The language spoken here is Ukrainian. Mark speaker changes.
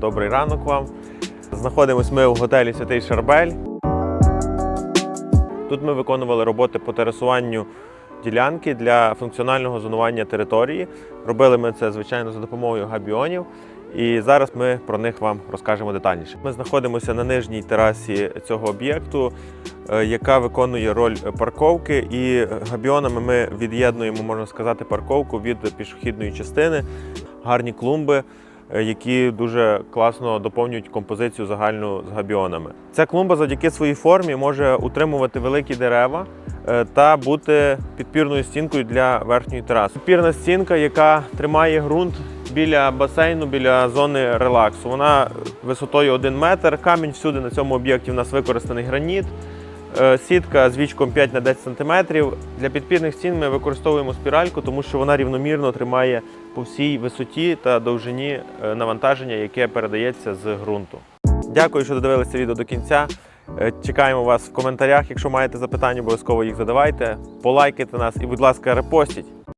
Speaker 1: добрий ранок вам. Знаходимось ми в готелі Святий Шарбель. Тут ми виконували роботи по терасуванню ділянки для функціонального зонування території. Робили ми це, звичайно, за допомогою габіонів. І зараз ми про них вам розкажемо детальніше. Ми знаходимося на нижній терасі цього об'єкту, е, яка виконує роль парковки. І габіонами ми від'єднуємо, можна сказати, парковку від пішохідної частини. Гарні клумби, які дуже класно доповнюють композицію загальну з габіонами. Ця клумба завдяки своїй формі може утримувати великі дерева е, та бути підпірною стінкою для верхньої тераси. Підпірна стінка, яка тримає ґрунт біля басейну, біля зони релаксу. Вона висотою 1 метр. Камінь всюди на цьому об'єкті у нас використаний граніт. Е, Сітка з вічком 5 на 10 см. Для підпірних стін ми використовуємо спіральку, тому що вона рівномірно тримає по всій висоті та довжині е, навантаження, яке передається з ґрунту. Дякую, що додивилися відео до кінця. Е, Чекаємо вас в коментарях. Якщо маєте запитання, обов'язково їх задавайте. Полайкайте нас і, будь ласка, репостіть.